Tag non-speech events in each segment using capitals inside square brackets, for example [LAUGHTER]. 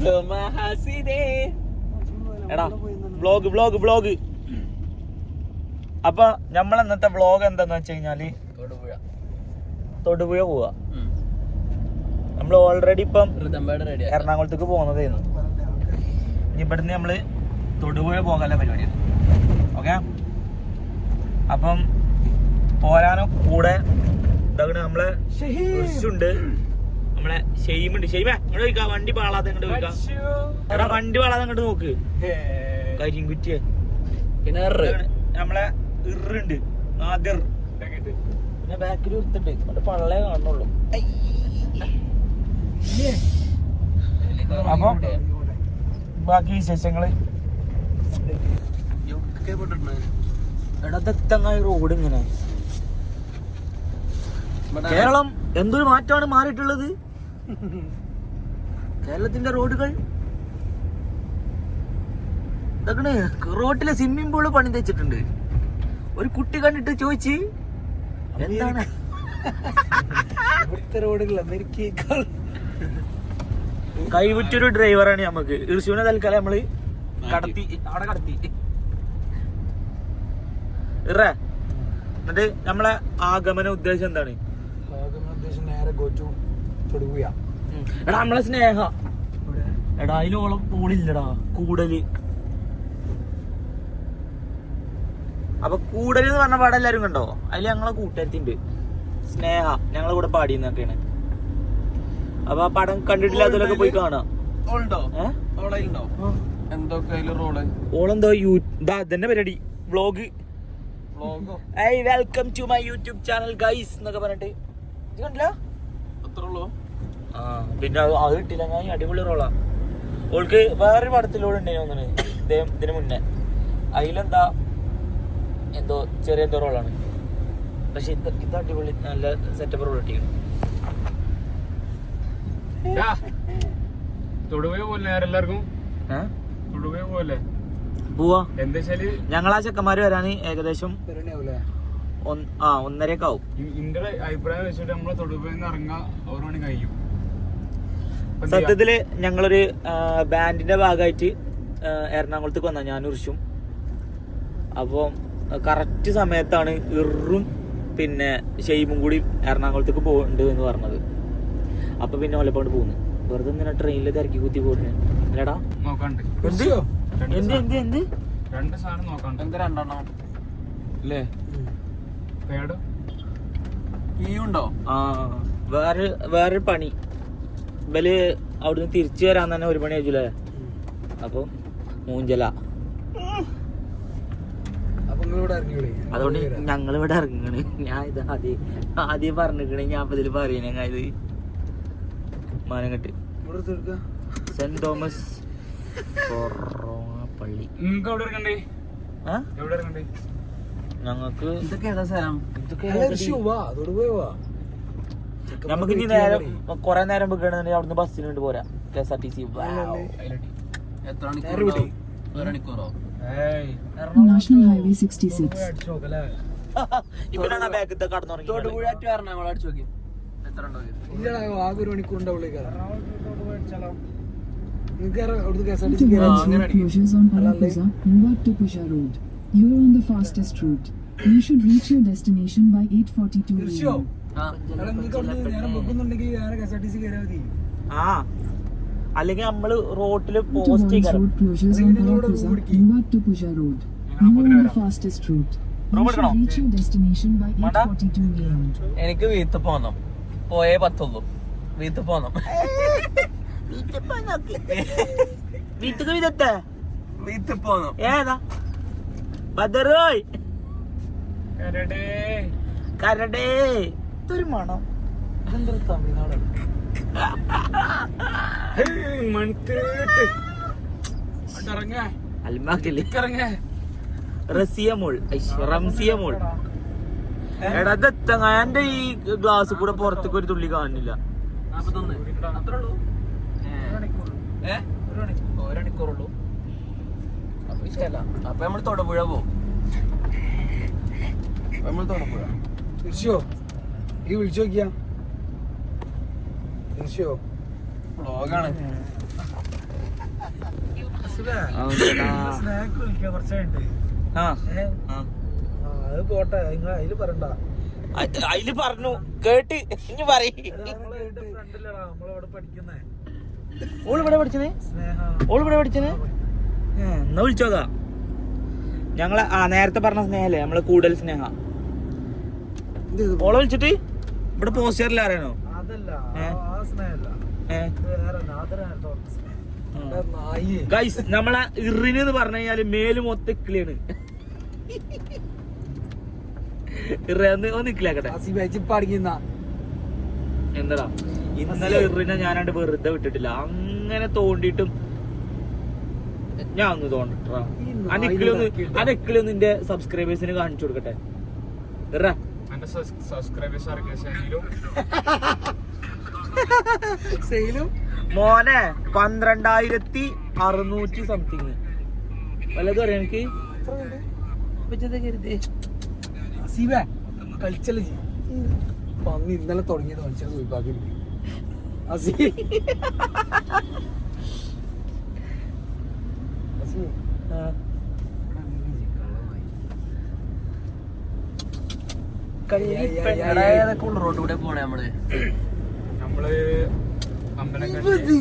സുമഹസിനേ. എടാ vlog vlog vlog അപ്പൊ നമ്മൾ ഇന്നത്തെ വ്ലോഗ് എന്താന്ന് വെച്ച് കഴിഞ്ഞാൽ തൊടുപുഴ. തൊടുപുഴ പോവാ. നമ്മൾ ഓൾറെഡി ഇപ്പം എറണാകുളത്തേക്ക് പോകുന്നതായിരുന്നു ഇനി ഇവിടുന്ന് നമ്മൾ തൊടുപുഴ പോകാനുള്ള പരിപാടിയാണ് ഓക്കെ? അപ്പം പോരാനോ കൂടെ ഇതാകണ നമ്മളെ ഉണ്ട് നമ്മളെ ഷെയ്മുണ്ട് ഷെയ്മേ ഇങ്ങോട്ട് ചോദിക്കാ വണ്ടി പാളാതെ ഇങ്ങോട്ട് ചോദിക്കാം. എടാ വണ്ടി പാളാതെ അങ്ങോട്ട് നോക്ക്. കരിങ്കുറ്റിയെ പിന്നെ നമ്മളെ ഇറുണ്ട്. ആദ്യർ പിന്നെ ബാക്കിൽ ഉരുത്തുണ്ട്. അവിടെ പള്ളേ കാണുള്ളൂ അപ്പൊ ബാക്കി വിശേഷങ്ങൾ. എടാ ദത്തങ്ങായി റോഡ് ഇങ്ങനെ. കേരളം എന്തൊരു മാറ്റമാണ് മാറിയിട്ടുള്ളത്? കേരളത്തിന്റെ റോഡുകൾ? ഇതൊക്കെ റോട്ടിലെ സ്വിമ്മിംഗ് പൂൾ പണി തെച്ചിട്ടുണ്ട്? ഒരു കുട്ടി കണ്ടിട്ട് ചോദിച്ച് എന്താണ്? ഇവിടുത്തെ റോഡുകൾ അമേരിക്കയേക്കാൾ കൈവിറ്റൊരു ഡ്രൈവറാണ് നമുക്ക് ഋഷുവിനെ തൽക്കാലം നമ്മൾ കടത്തി അവിടെ കടത്തി. ഇറേ എന്നിട്ട് നമ്മളെ ആഗമന ഉദ്ദേശം എന്താണ്? ആഗമന ഉദ്ദേശം നേരെ ഗോറ്റു തൊടുകയ. എടാ നമ്മളെ സ്നേഹ. എടാ അതിലോളം പോളില്ലടാ കൂടൽ. അപ്പൊ കൂടൽ എന്ന് പറഞ്ഞ പാടെ എല്ലാരും കണ്ടോ? അതിൽ ഞങ്ങളെ കൂട്ടുകാരത്തിണ്ട്. സ്നേഹ ഞങ്ങളെ കൂടെ പാടിയെന്നൊക്കെയാണ് അപ്പൊ ആ പടം കണ്ടിട്ടില്ലാത്തവരൊക്കെ പോയി കാണാം. അതിൽ ഓളെന്തോ യൂ ഇതാ ഇതന്നെ പരിപാടി. Vlog വ്ളോഗോ? Welcome to my YouTube channel guys എന്നൊക്കെ പറഞ്ഞിട്ട്. ഇത് കണ്ടില്ല? പിന്നെ അത് അത് കിട്ടില്ല ഞാൻ അടിപൊളി റോളാ. ഓൾക്ക് വേറൊരു പടത്തിലൂടെ ഉണ്ടായി തോന്നുന്നു. ഇദ്ദേഹം ഇതിന് മുന്നേ. അതിലെന്താ എന്തോ ചെറിയ എന്തോ റോളാണ്. പക്ഷെ ഇത് ഇത് അടിപൊളി നല്ല സെറ്റപ്പ് റോൾ കിട്ടിയിരുന്നു തൊടുപുഴ പോലെ എല്ലാവർക്കും? ഏ? തൊടുപുഴ പോലെ പോവാ. എന്താ ഞങ്ങൾ ആ ചെക്കന്മാര് വരാന് ഏകദേശം ആ ഒന്നരയൊക്കെ ആവും. ഇന്റെ അഭിപ്രായം വെച്ചിട്ട് നമ്മളെ തൊടുപുഴ നിന്ന് ഇറങ്ങാൻ ഒരു മണി കഴിയും. സത്യത്തിൽ ഞങ്ങളൊരു ബാൻഡിന്റെ ഭാഗമായിട്ട് എറണാകുളത്തേക്ക് വന്ന ഞാൻ ഉറിച്ചും അപ്പോൾ കറക്റ്റ് സമയത്താണ് ഇറും പിന്നെ ഷെയ്മും കൂടി എറണാകുളത്തേക്ക് പോകുന്നുണ്ട് എന്ന് പറഞ്ഞത്. അപ്പൊ പിന്നെ ഒലപ്പാണ്ട് പോകുന്നു വെറുതെ ഇങ്ങനെ ട്രെയിനിൽ തിരക്കി കുത്തി പോകുന്നു അല്ലടാ. നോക്കാണ്ട്. എന്ത്? എന്ത് എന്ത് രണ്ട് സാധനം നോക്കാണ്ട്. എന്താ രണ്ടെണ്ണം? അല്ലേ പേട്? ഉണ്ടോ ആ വേറെ വേറൊരു പണി. ഇവൽ അവിടുന്ന് തിരിച്ചു വരാൻ തന്നെ ഒരു പണി ആയില്ലേ അപ്പൊ മൂഞ്ചല. അതുകൊണ്ട് ഞങ്ങൾ ഇവിടെ ഇറങ്ങണ്. ഞാൻ ഇത് ആദ്യം ആദ്യം പറഞ്ഞിക്കണേ ഞാൻ അപ്പൊ ഇതിൽ പറയണേ ഇത് തീർക്ക സെന്റ് തോമസ് പള്ളി. നിങ്ങൾക്ക് എവിടെ ഇറങ്ങണ്ടേ? എവിടെ ഇറങ്ങണ്ടേ? ഞങ്ങക്ക് ഇതൊക്കെ ഏതാ സ്ഥലം നമുക്ക് ഇനി നേരം കൊറേ നേരം വെക്കണമെന്നുണ്ടെങ്കിൽ അവിടുന്ന് ബസ്സിന് വേണ്ടി പോരാ. K S R T C. എത്ര മണിക്കൂറോ? ഏയ്. National Highway 66. അടിച്ചു നോക്കല്ലേ ഇവനാണ് ബാഗത്തെ കടന്നുറങ്ങി തൊടുപുഴ ടു എറണാകുളം അടിച്ചു നോക്കി. എത്ര ഉണ്ടോ ഇല്ലടാ ആകെ ഒരു മണിക്കൂർ ഉണ്ടാവുള്ളൂ നിങ്ങൾക്ക് closures on the fastest route. You should reach your destination by 8:42 തീർച്ചയോ a.m. ആ അല്ലെങ്കിൽ നമ്മൾ റോട്ടിൽ post avoid road closures on Parapuza, move up to Pusha Road. You on the fastest route. You should reach your destination by Manda. 8:42 a.m. എനിക്ക് വീത്ത് പോണം പോയേ പത്തുള്ളൂ വീത്ത് പോണം വീട്ടുക്ക് വിധത്തെ വീത്ത് പോണം ഏതാ ബദറോയ് കരടേ. കരടേ. ഇതൊരു മണം. അതെന്താ തമിഴ്നാടാണ് മണിത്തേട്ട് ഇറങ്ങ. അൽമാക്കില്ലേ ഇറങ്ങ റസിയ മോൾ ഐശ്, റംസിയ മോൾ എടാ ദത്തങ്ങ എന്റെ ഈ ഗ്ലാസ് കൂടെ പുറത്തേക്ക് ഒരു തുള്ളി കാണില്ല. നാപ്പത്തൊന്ന്. അത്രേ ഉള്ളൂ. ഏ. ഒരു മണിക്കൂറുള്ളൂ. അപ്പൊ ഇഷ്ടല്ല. അപ്പൊ നമ്മൾ തൊടുപുഴ പോകും നമ്മൾ തൊടുപുഴ. തീർച്ചയോ ഈ വിളിച്ചു നോക്കിയാ. തീർച്ചയോ വ്ളോഗാണ്. അത് പോട്ടെ. നിങ്ങൾ അതിൽ പറയണ്ട. അത് അതിൽ പറഞ്ഞു. കേട്ട്. ഇനി പറയ്. നമ്മളിവിടെ പഠിക്കുന്നേ. ഓൾ ഇവിടെ പഠിച്ചത്? സ്നേഹ. ഓൾ ഇവിടെ പഠിച്ചത്? എന്നാ വിളിച്ചോക്കാ. ഞങ്ങളെ ആ നേരത്തെ പറഞ്ഞ സ്നേഹല്ലേ നമ്മൾ കൂടുതൽ സ്നേഹ. ഓളെ വിളിച്ചിട്ട്? ഇവിടെ പോസ്റ്ററിൽ അറിയണോ ഗൈസ് നമ്മളെ ഇറിന് എന്ന് പറഞ്ഞു കഴിഞ്ഞാൽ മേൽ മൊത്തം ഇക്കിളിയാണ്. ഇറന്ന് ഒന്ന് ഇക്കിളിയാക്കട്ടെ എന്താടാ? ഇന്നലെ ഇറിനെ ഞാനാണ്ട് വെറുതെ വിട്ടിട്ടില്ല. അങ്ങനെ തോണ്ടിയിട്ടും ഞാൻ ഒന്ന്. അനക്കിളൊന്ന് നിന്റെ സബ്സ്ക്രൈബേഴ്സിന് കാണിച്ചു കൊടുക്കട്ടെ. മോനെ പന്ത്രണ്ടായിരത്തി അറുന്നൂറ്റി സംതിങ് വല്ലതും അറിയാം എനിക്ക്? അസീബേ കളിച്ചല്ലേ ഇന്നലെ തുടങ്ങിയത് കളിച്ചത് ഒഴിവാക്കി അസീ അസീ റോഡ് കൂടെ പോണേ നമ്മൾ? നമ്മൾ അവിടെ കണ്ടി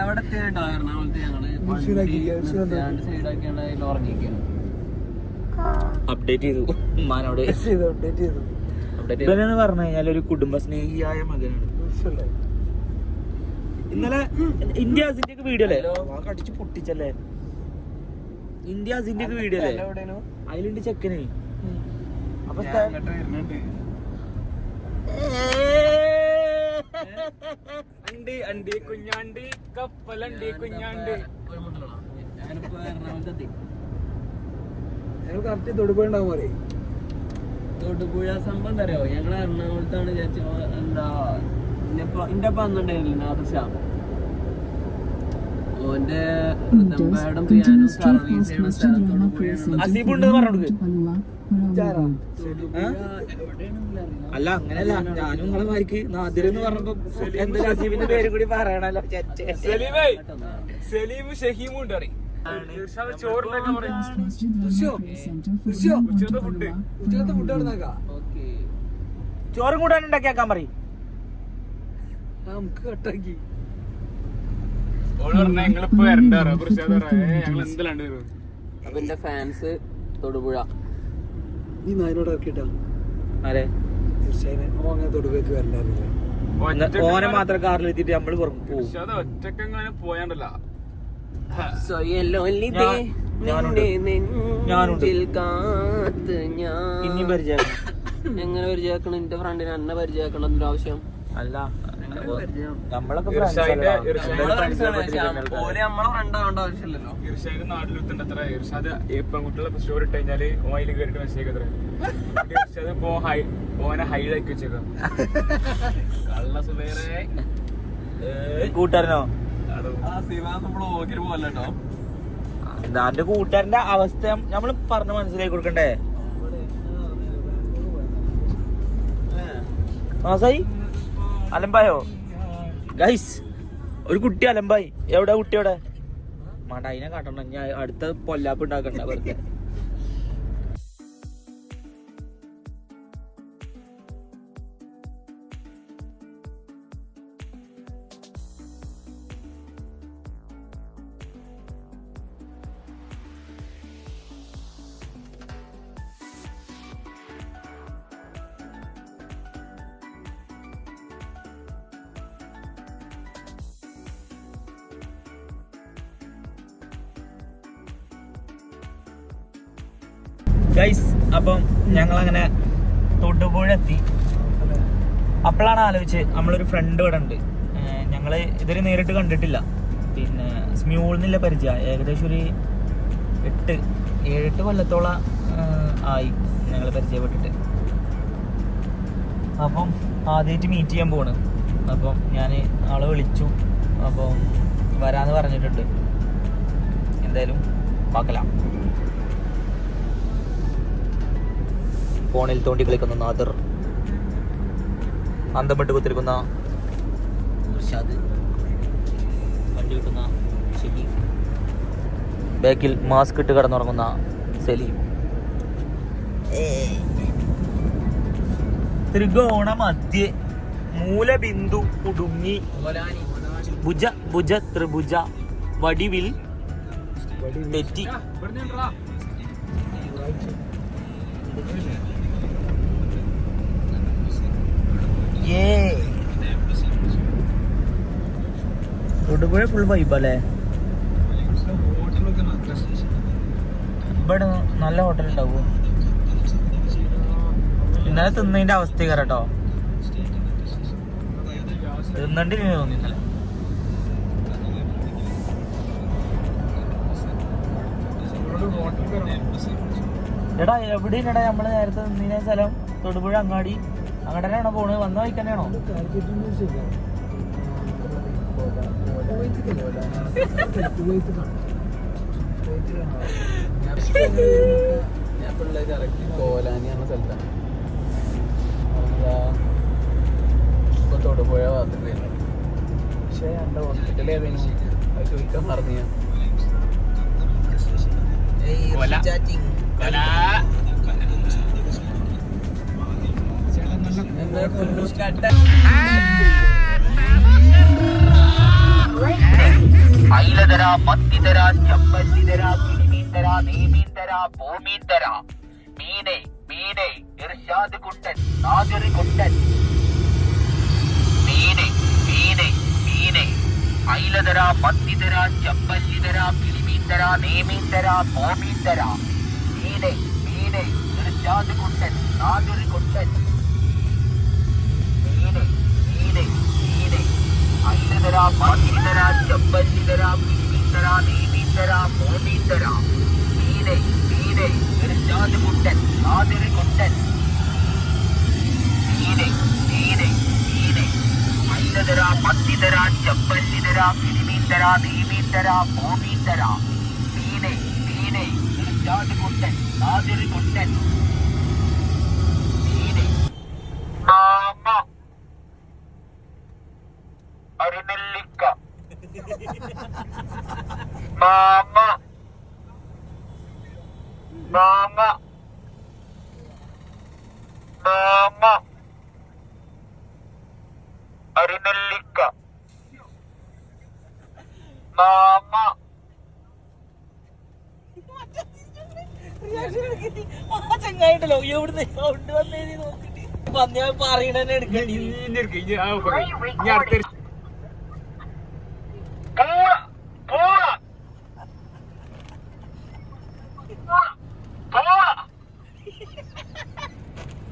എവിടെ എത്തിയിട്ടോ എറണാകുളത്ത് ഞങ്ങൾ ഇൻഷുറാക്കി, ഇൻഷുറാക്കി. സൈഡാക്കിയാണ് അതിൽ ഉറങ്ങിയിരിക്കുകയാണ്. അപ്ഡേറ്റ് ചെയ്തു. ഉമ്മാനോട്. [LAUGHS] ചെയ്തു അപ്ഡേറ്റ് ചെയ്തു. അപ്ഡേറ്റ് ഇവനെന്ന് പറഞ്ഞു കഴിഞ്ഞാൽ ഒരു കുടുംബസ്നേഹിയായ മകനാണ്. ഇന്നലെ ഇന്ത്യ വീഡിയോ അല്ലേ? അടിച്ചു കടിച്ച് പൊട്ടിച്ചല്ലേ? ഇന്ത്യ ഇന്ത്യയ്ക്ക് വീഡിയോ അല്ലേ അതിലുണ്ട് ചെക്കന്. അപ്പൊ അണ്ടി അണ്ടി കുഞ്ഞാണ്ടി കപ്പലണ്ടി കുഞ്ഞാണ്ടി. ഞങ്ങൾ കറക്റ്റ് തൊടുപോയിണ്ടാവും പോലെ തൊടുപുഴ സംഭവം എന്താ അറിയോ? ഞങ്ങൾ എറണാകുളത്താണ് വിചാരിച്ചു എന്താ എന്റെ ഒപ്പം അന്നുണ്ടായിരുന്നില്ല നാദർശ ഓന്റെ പിയാനോ സർവീസ് ചെയ്യുന്ന സ്ഥലത്തോട് പറഞ്ഞു. അല്ല അങ്ങനെയല്ല. ഞാനും നിങ്ങളെ മാർക്ക് നാദിർ എന്ന് പറഞ്ഞപ്പോ എന്താ അസീബിന്റെ പേര് കൂടി പറയണല്ലോ. സലീം ഷഹീമും ഉണ്ട് പറയും. ചോറും കൂടാൻ ഉണ്ടാക്കിയാക്കാൻ പറയും നമുക്ക് കട്ടാക്കി ഓൾ പറഞ്ഞ ഞങ്ങളിപ്പോ വരണ്ട ഞങ്ങൾ എന്തെല്ലാണ്ട് വരും അപ്പൊ എന്റെ ഫാൻസ് തൊടുപുഴ. നീ നായനോട് ഇറക്കിട്ടാ അതെ തീർച്ചയായും. ഓ അങ്ങനെ വരണ്ടായിരുന്നില്ല? ഓനെ മാത്രം കാറിൽ കാറിലെത്തിയിട്ട് നമ്മൾ പുറത്ത് പോകും പോയാണ്ടല്ല. എങ്ങനെ പരിചയമാക്കണം? എന്റെ ഫ്രണ്ടിനെ അന്നെ പരിചയക്കണം എന്തൊരു ആവശ്യം. അല്ല? നമ്മളൊക്കെ നാട്ടിലെത്തണ്ട അത്ര. ഇർഷാദ് പെൺകുട്ടികളെ സ്റ്റോറി ഇട്ട് കഴിഞ്ഞാൽ ഓയിൽ കയറിട്ട് മെസ്സേജ് അത്ര. ഇർഷാദ് ഇപ്പൊ ഹൈ ഓനെ ഹൈഡാക്കി വെച്ചേക്കാം കള്ള സുബേറെ. നമ്മൾ എന്റെ കൂട്ടുകാരന്റെ അവസ്ഥ നമ്മൾ പറഞ്ഞ് മനസ്സിലാക്കി കൊടുക്കണ്ടേ? മാസായി? അലമ്പായോ? ഗൈസ് ഒരു കുട്ടി അലമ്പായി. എവിടെ കുട്ടി എവിടെ മാണ്ട അതിനെ കാട്ടണം ഞാൻ അടുത്ത പൊല്ലാപ്പ് ഉണ്ടാക്കണ്ട വെറുതെ. ഗൈസ് അപ്പം ഞങ്ങളങ്ങനെ എത്തി അപ്പോഴാണ് ആലോചിച്ച് നമ്മളൊരു ഫ്രണ്ട് ഇവിടെ ഉണ്ട്. ഞങ്ങൾ ഇതുവരെ നേരിട്ട് കണ്ടിട്ടില്ല. പിന്നെ സ്മ്യൂളിന്നില്ല പരിചയ. ഏകദേശം ഒരു എട്ട് ഏഴെട്ട് കൊല്ലത്തോളം ആയി ഞങ്ങൾ പരിചയപ്പെട്ടിട്ട്. അപ്പം ആദ്യമായിട്ട് മീറ്റ് ചെയ്യാൻ പോണ്. അപ്പം ഞാൻ ആളെ വിളിച്ചു. അപ്പം വരാന്ന് പറഞ്ഞിട്ടുണ്ട്. എന്തായാലും പാക്കലാം. ഫോണിൽ തോണ്ടി കളിക്കുന്ന നാദർ. അന്തം വിട്ട് കുത്തിരിക്കുന്ന ഇർഷാദ് വണ്ടി കിട്ടുന്ന ഷെബി. ബാക്കിൽ മാസ്ക് ഇട്ട് കടന്നുറങ്ങുന്ന സലീം. ത്രികോണ മധ്യേ മൂലബിന്ദു കുടുങ്ങി. ഭുജ ഭുജ ത്രിഭുജ. വടിവിൽ തെറ്റി. ഏ തൊടുപുഴ ഫുൾ വൈബല്ലേ ഇവിടെ നല്ല ഹോട്ടൽ ഉണ്ടാവോ. ഇന്നലെ തിന്നതിന്റെ അവസ്ഥ കേട്ടോ തിന്നണ്ടി തോന്നി ഇന്നലെ. എടാ എവിടെയാടാ നമ്മൾ നേരത്തെ നിന്ന സ്ഥലം? തൊടുപുഴ അങ്ങാടി. അങ്ങോട്ട് തന്നെയാണോ പോണ് വന്ന വഴിക്ക് തന്നെയാണോ ഞാൻ സ്ഥലത്താണ് ചോദിക്കാൻ മറന്നു. ഐലതര മത്തിതര ചമ്പല്ലിതര കിളിമീന്തര നീമീന്തര ഭൂമീന്തര മീനെ മീനെ ഇർഷാദ് കുട്ടൻ നാദിർ കുട്ടൻ മീനെ മീനെ മീനെ. ഐലതര മത്തിതര ചമ്പല്ലിതര കിളിമീന്തര നീമീന്തര ഭൂമീന്തര മീനെ മീനെ ഇർഷാദ് കുട്ടൻ നാദിർ കുട്ടൻ മീനെ മീനെ ഐലതര മത്തിതര ചമ്പല്ലിതര കിളിമീന്തര നീമീന്തര ഭൂമീന്തര മീനെ മീനെ ഇർഷാദ് കുട്ടൻ നാദിർ കുട്ടൻ മീനെ മീനെ മീനെ ഐലതര മത്തിതര ചമ്പല്ലിതര കിളിമീന്തര നീമീന്തര ഭൂമീന്തര മീനെ മീനെ മാമ അരിനെല്ലിക്ക മാങ്ങ മാങ്ങ മാങ്ങ അരിനെല്ലിക്ക മാങ്ങ ചങ്ങായിട്ടല്ലോ എവിടുന്ന്? സൗണ്ട് വന്നേന്ന് നോക്കിട്ട് വന്ന് ഞാൻ പറയണ എടുക്കണ്ടി ഇനി ഇരിക്ക്, ഇനി ആ പോയി. ഇനി അടുത്തൊരു പൂള പൂള പൂള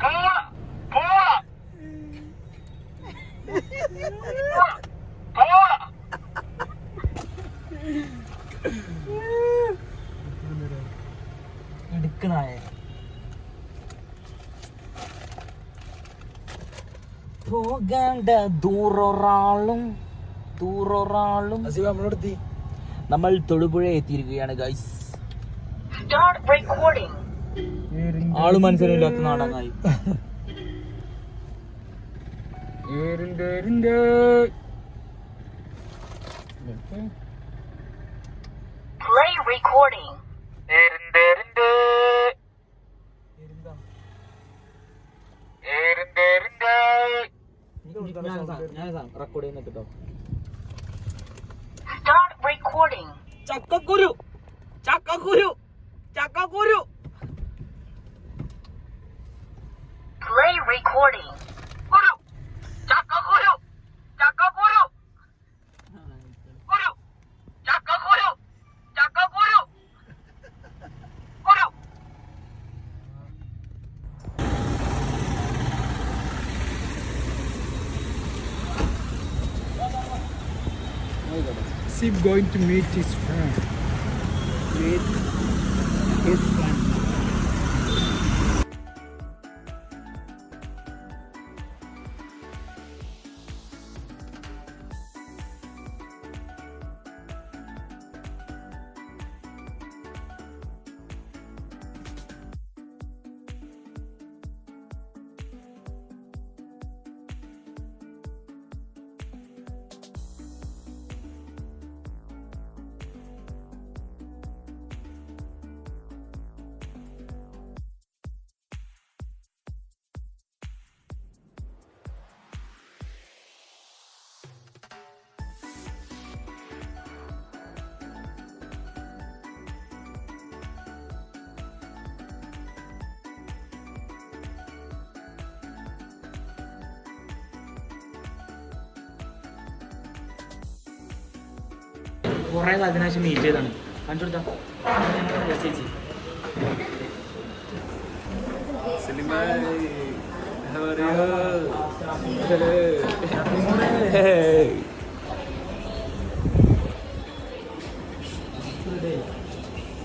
പൂള പൂള പൂള എടുക്കണായ പോകേണ്ട ദൂറൊരാളും ദൂറൊരാളും. അസീബ് നമ്മളെടുത്തി നമ്മൾ തൊടുപുഴ എത്തിയിരിക്കുകയാണ് ഗൈസ് ആൾ മനസ്സിലില്ലാത്ത നാടകമായി. ഏരിന്റെ ഏരിന്റെ റെക്കോർഡ് ചെയ്യുന്ന കേട്ടോ Asif going to meet his friend. Meet his കുറെ കാലത്തിന് ശേഷം മീറ്റ് ചെയ്താണ്. കാണിച്ചു കൊടുത്താ ചേച്ചി.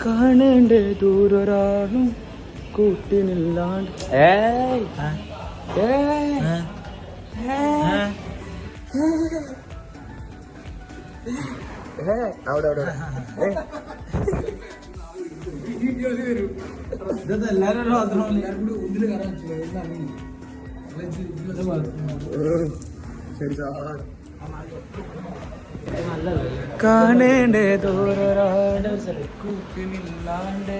കാണേണ്ട ദൂരൊരാളും കൂട്ടിനില്ലാണ്ട്. ഏയ്. ഏയ്. അവിടെ അവിടെ കാണേണ്ട പ്രോഗ്രാം കൂട്ടിനില്ലാണ്ട്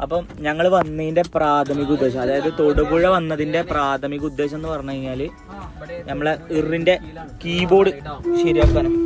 അപ്പം ഞങ്ങൾ വന്നതിന്റെ പ്രാഥമിക ഉദ്ദേശം അതായത് തൊടുപുഴ വന്നതിന്റെ പ്രാഥമിക ഉദ്ദേശം എന്ന് പറഞ്ഞു കഴിഞ്ഞാൽ നമ്മളെ ഇറിന്റെ കീബോർഡ് ശരിയാക്കാനും.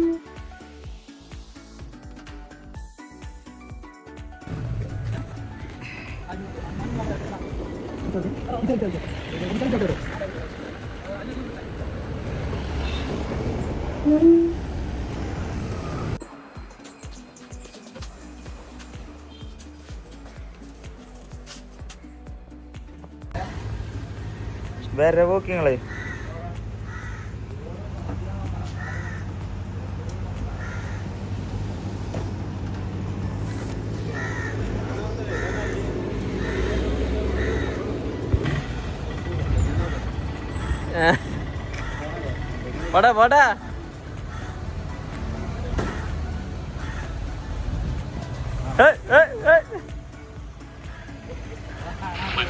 പോടാ പോടാ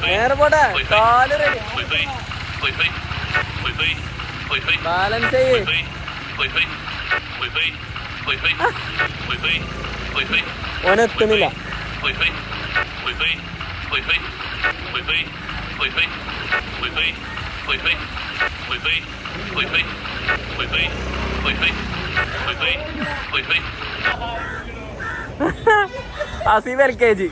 നേരെ പോടാ കാൽ. ബാലൻസ് ഓനെത്തുന്നില്ല ആസിഫ് എൽ കെ ജി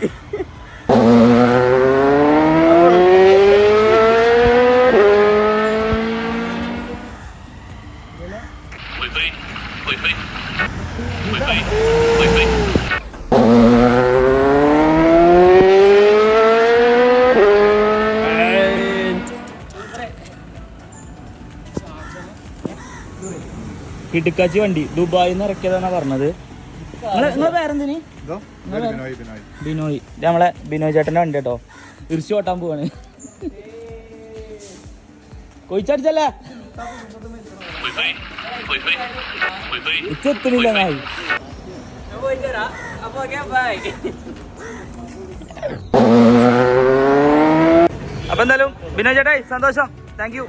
കിടുക്കാച്ചി വണ്ടി. ദുബായിൽ നിന്ന് ഇറക്കിയതാണ് പറഞ്ഞത്. നിങ്ങളെ പേരെന്തിന്? ബിനോയ് ഇത് നമ്മളെ ബിനോയ് ചേട്ടന്റെ വണ്ടി കേട്ടോ തിരിച്ചു ഓട്ടാൻ പോവാണ്. കൊയിച്ചടിച്ചല്ലേ? ഉച്ചെത്തണില്ല നായി അപ്പൊ എന്തായാലും ബിനോയ് ചേട്ടായി സന്തോഷം. താങ്ക് യു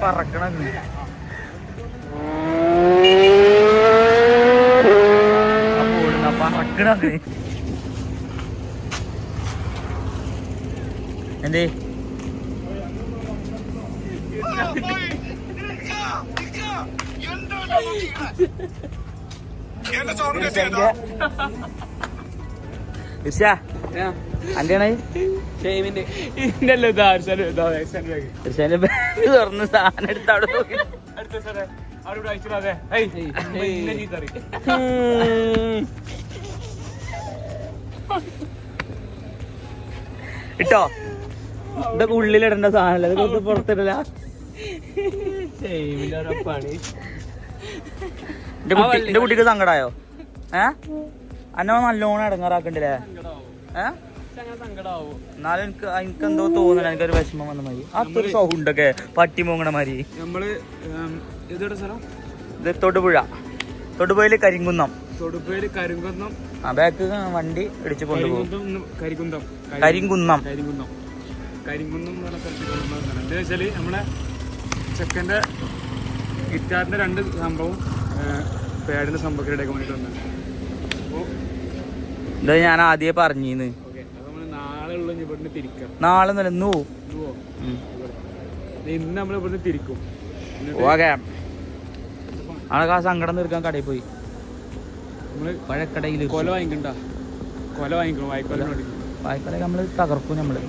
പറക്കണം പറക്കണത്. എന്തേ? അന്റെയാണ് ഷെയ്മിന്റെ ഇന്നല്ലോ ഇതാ ഹർഷാൽ ഇതാ തുറന്ന് സാധനം എടുത്ത് അവിടെ ഇട്ടോ? ഇതൊക്കെ ഉള്ളിലിടേണ്ട സാധനല്ല ഇതൊക്കെ പുറത്തിടല. എന്റെ കുട്ടി എന്റെ കുട്ടിക്ക് സങ്കടായോ? ഏ? അന്നെ നല്ലോണം ഇടങ്ങാറാക്കണ്ടല്ലേ? ഏ? സങ്കടാവും എന്നാലും എനിക്ക് എനിക്ക് എന്തോ തോന്നുന്നില്ല എനിക്കൊരു വിഷമം വന്ന മാതിരി. അതൊരു സൗണ്ടൊക്കെ പട്ടി മോങ്ങണ മാതിരി. നമ്മൾ ഇതോടെ സ്ഥലം? ഇത് തൊടുപുഴ. തൊടുപുഴയിൽ കരിങ്കുന്നം. തൊടുപുഴയിൽ കരിങ്കുന്നം. ആ ബാക്ക് വണ്ടി ഇടിച്ചു കൊണ്ടുപോകും കരികുന്നം കരിങ്കുന്നം കരിങ്കുന്നം. കരിങ്കുന്നം. എന്ന് പറഞ്ഞ സ്ഥലത്ത് എന്താ വെച്ചാൽ നമ്മളെ ചെക്കന്റെ ഗിറ്റാറിന്റെ രണ്ട് സംഭവം പാഡിന്റെ സംഭവം റെഡിയാക്കാൻ വേണ്ടിയിട്ട് വന്നത് അപ്പോൾ ഇത് ഞാൻ ആദ്യമേ നമ്മൾ നാളെ ഇന്ന് പോവും. ഇന്ന് നമ്മൾ ഇവിടുന്ന് തിരിക്കും. ഓക്കെ. ആളൊക്കെ ആ സങ്കടം തീർക്കാൻ കടയിൽ പോയി. നമ്മൾ പഴക്കടയിൽ കൊല വാങ്ങിക്കണ്ട? കൊല വാങ്ങിക്കണം വായിക്കൊല വായ്ക്കടയിൽ നമ്മൾ തകർക്കും വേണ്ടേ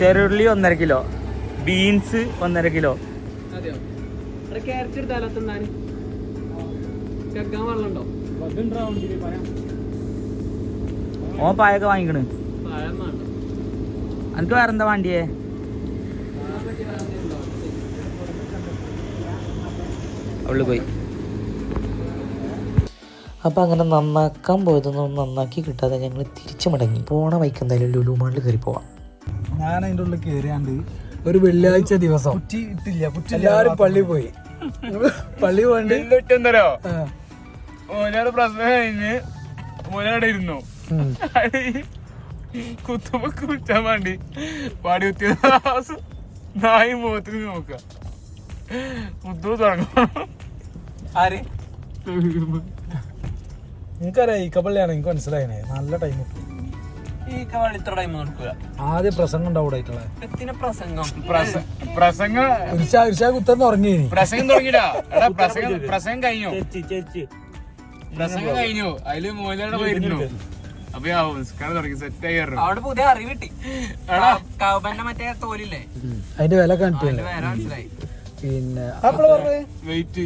ചെറുള്ളി ഒന്നര കിലോ ബീൻസ് ഒന്നര കിലോ. അതെയോ? ഒരു ക്യാരറ്റ് എടുത്താലോ തിന്നാൻ ചെക്കാൻ വെള്ളമുണ്ടോ ഓ പായൊക്കെ വാങ്ങിക്കണ്. എനിക്ക് വേറെന്താ വേണ്ടിയേ? അവൾ പോയി. അപ്പൊ അങ്ങനെ നന്നാക്കാൻ പോയതൊന്നും നന്നാക്കി കിട്ടാതെ ഞങ്ങൾ തിരിച്ചു മടങ്ങി. പോണ വൈക്ക് എന്തായാലും ലുലു മാളിൽ കയറി പോവാം. ഞാൻ അതിന്റെ ഉള്ളിൽ കയറിയാണ്ട് ഒരു വെള്ളിയാഴ്ച ദിവസം എല്ലാരും പള്ളി പോയി. പള്ളി ആ, ഓനോട് പ്രശ്നം കഴിഞ്ഞ് ഓനവിടെ ഇരുന്നു. കുത്തുമ്പക്ക് കുറ്റാൻ വേണ്ടി പാടി കുത്തിയ നായി മുഖത്തിന് നോക്ക കുത്തു തുടങ്ങും ആര്? നിങ്ങൾക്കറിയാം ഈ കപ്പള്ളിയാണ് എനിക്ക് മനസ്സിലായേ നല്ല ടൈം ആദ്യ പ്രസംഗം ഉണ്ടാവൂടായിട്ടുള്ള പ്രസംഗം. പ്രസംഗം കുത്തന്ന് ഉറങ്ങി പ്രസംഗം തുടങ്ങിടാ എടാ പ്രസംഗം പ്രസംഗം കഴിഞ്ഞു. ചേച്ചി ചേച്ചി. പ്രസംഗം കഴിഞ്ഞു. അതിൽ മോലയുടെ വരുന്നു അപ്പൊ തുടങ്ങി. സെറ്റ് ആയി അവിടെ പുതിയ അറിവ് കിട്ടി. എടാ. കവന്റെ മറ്റേ തോലില്ലേ? അതിന്റെ വില കണ്ടിട്ടില്ല മനസ്സിലായി. പിന്നെ അപ്പളെ പറഞ്ഞേ? വെയിറ്റ്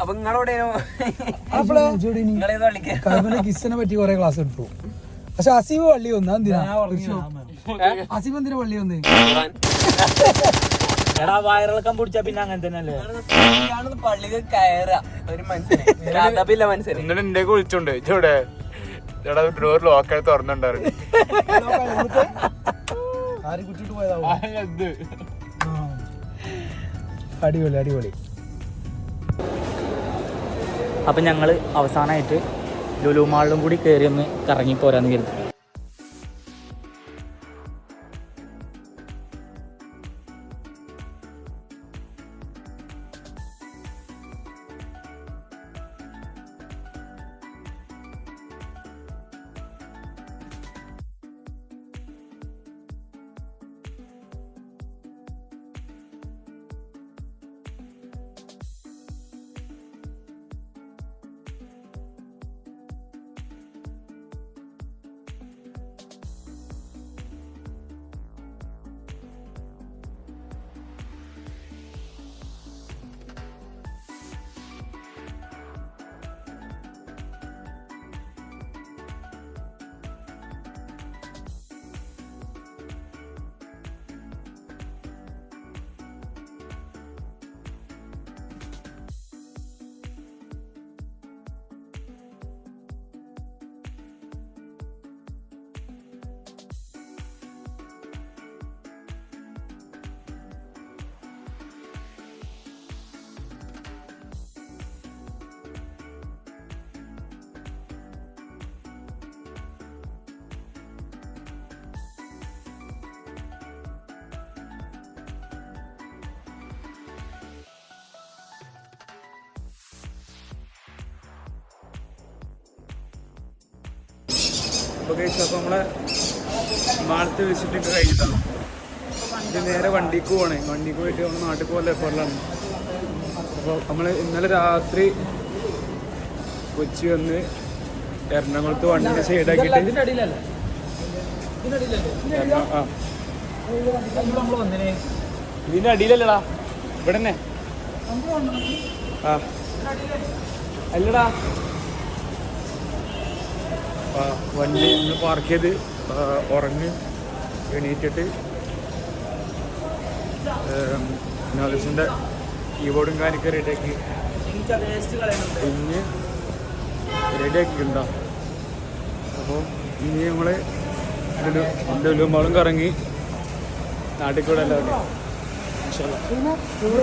അപ്പൊ നിങ്ങളോടെ പറ്റി കൊറേ ക്ലാസ് എടുത്തു. പക്ഷെ അസീബ് വള്ളി വന്നാ എന്തിനാ അസീബ് എന്തിനാ വള്ളി വന്നേ? എടാ വയറിളക്കം പിടിച്ചാ പിന്നെ അങ്ങനെ തന്നെയല്ലേ? പള്ളിയിൽ കയറാ. കയറുക ഒരു മനുഷ്യനെ. അതപ്പില്ല മനുഷ്യന്. എന്നിട്ട് എന്റെ വിളിച്ചോണ്ട് ഇവിടെ എടാ ഡോർ ലോക്കായി തുറന്നുണ്ടായിരുന്നു. അടിപൊളി അടിപൊളി. അപ്പം ഞങ്ങൾ അവസാനമായിട്ട് ലുലു മാളിലും കൂടി കയറി ഒന്ന് കറങ്ങി പോരാന്ന് കരുതി. അപ്പൊ കഴിച്ചു അപ്പോൾ നമ്മളെ മാളത്തെ വിസിറ്റ് ഒക്കെ കഴിഞ്ഞിട്ടാണ്. ഇത് നേരെ വണ്ടിക്ക് പോകണേ വണ്ടിക്ക് പോയിട്ട് നമ്മൾ നാട്ടിൽ പോലെ എപ്പോഴാണ് അപ്പോൾ നമ്മൾ ഇന്നലെ രാത്രി കൊച്ചി വന്ന് എറണാകുളത്ത് വണ്ടി സൈഡാക്കിയിട്ട് ആ. ഇതിന്റെ അടിയിലല്ലടാ. ഇവിടെ തന്നെ ആ. അല്ലടാ. വണ്ടി ഇന്ന് പാർക്ക് ചെയ്ത് ഉറങ്ങി എണീറ്റിട്ട് നോലസിന്റെ കീബോർഡും കാര്യമൊക്കെ റെഡിയാക്കി ഇനി റെഡിയാക്കിയിട്ടുണ്ടോ അപ്പോൾ ഇനി നമ്മൾ ലുലുമാളും കറങ്ങി നാട്ടിൽ കൂടെ എല്ലാവരും.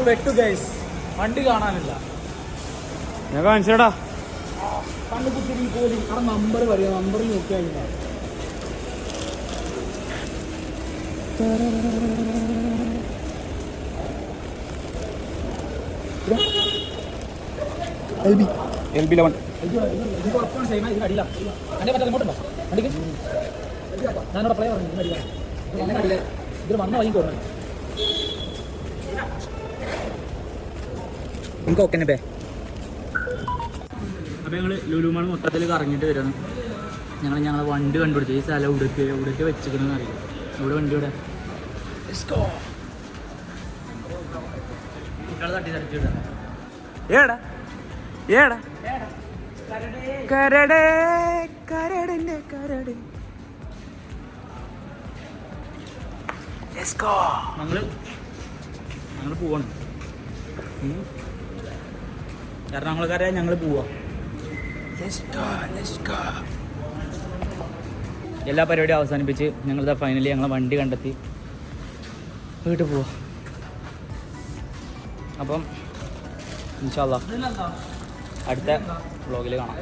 വെട്ടു ഗൈസ് വണ്ടി കാണാനില്ല. ഞാൻ കാണിച്ചോടാ. കണ്ണു കുത്തി പോലും ആ നമ്പർ പറയാം നമ്പറിൽ നോക്കി കഴിഞ്ഞാൽ L B. L B eleven. എനിക്ക് ഓക്കെ പേ? അപ്പോൾ ഞങ്ങൾ ലുലുമാണ് മൊത്തത്തിൽ കറങ്ങിയിട്ട് വരുന്നത് ഞങ്ങൾ ഞങ്ങളെ വണ്ടി കണ്ടുപിടിച്ചു. ഈ സ്ഥലം ഉടുക്ക് ഉടുക്ക് വെച്ചിരിക്കുന്നു അറിയാം? ഇവിടെ വണ്ടി ഇവിടെ? കുട്ടികളെ തട്ടി തട്ടി വിടാം ഏടാ? ഏടാ? കരടേ കരടിന്റെ കരട്. ഞങ്ങൾ ഞങ്ങൾ പോവാണ്. എറണാകുളക്കാരെ ഞങ്ങൾ പോവാ. എല്ലാ പരിപാടിയും അവസാനിപ്പിച്ച് ഞങ്ങളിതാ ഫൈനലി ഞങ്ങളെ വണ്ടി കണ്ടെത്തി. വീട്ടിൽ പോവാ. അപ്പം ഇൻഷാല്ല അടുത്ത വ്ളോഗിൽ കാണാം.